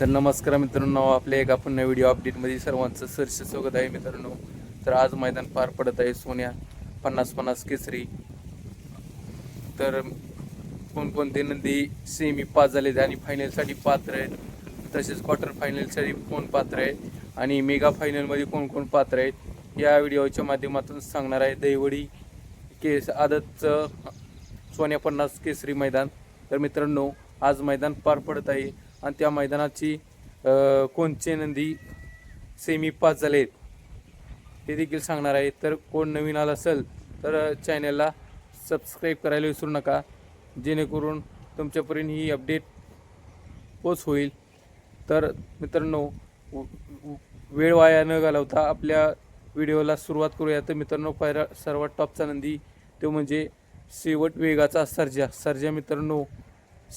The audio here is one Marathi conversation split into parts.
तर नमस्कार मित्रांनो आपल्या एका पुन्हा व्हिडिओ अपडेटमध्ये सर्वांचं सरसे स्वागत आहे मित्रांनो. तर आज मैदान पार पडत आहे सोन्या पन्नास पन्नास केसरी. तर कोणकोणते नंदी सेमी पास झाले आणि फायनलसाठी पात्र आहेत. तसेच क्वार्टर फायनलसाठी कोण पात्र आहे आणि मेगा फायनलमध्ये कोण कोण पात्र आहेत या व्हिडिओच्या माध्यमातून सांगणार आहे दैवडी केस आदतचं सोन्या पन्नास केसरी मैदान. तर मित्रांनो आज मैदान पार पडत आहे. आणि त्या मैदानाची कोणचे नंदी सेमी पास झाले आहेत हे देखील सांगणार आहे. तर कोण नवीन आला असेल तर चॅनलला सबस्क्राईब करायला विसरू नका. जेणेकरून तुमच्यापर्यंत ही अपडेट पोच होईल. तर मित्रांनो वेळ वाया न घालवता आपल्या व्हिडिओला सुरुवात करूया. तर मित्रांनो पहिला सर्वात टॉपचा नंदी तो म्हणजे शेवट वेगाचा सर्जा. सर्जा मित्रांनो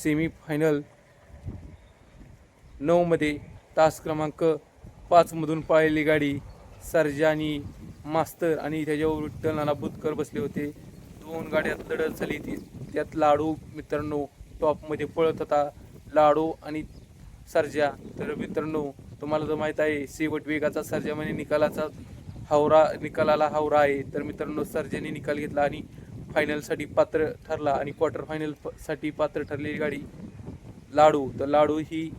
सेमी फायनल नऊमध्ये तास क्रमांक पाचमधून पाळलेली गाडी सरजानी मास्तर आणि त्याच्यावर विठ्ठल बुतकर बसले होते. दोन गाड्या लढत झाली ती त्यात लाडू मित्रांनो टॉपमध्ये पळत होता. लाडू आणि सर्जा. तर मित्रांनो तुम्हाला तर माहीत आहे शेवट वेगाचा सर्जा म्हणजे निकालाचा हावरा निकालाला हावरा आहे. तर मित्रांनो सर्जाने निकाल घेतला आणि फायनलसाठी पात्र ठरला आणि क्वार्टर फायनलसाठी पात्र ठरलेली गाडी लाडू. तर लाडू ही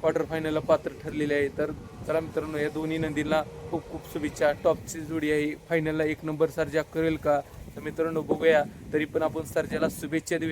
क्वार्टर फायनलला पात्र ठरलेले आहे. तर चला मित्रांनो या दोन्ही नंदींना खूप खूप शुभेच्छा. टॉपची जोडी आहे. फायनलला एक नंबर सर्जा करेल का? तर मित्रांनो बघूया. तरी पण आपण सर्जाला शुभेच्छा देऊ.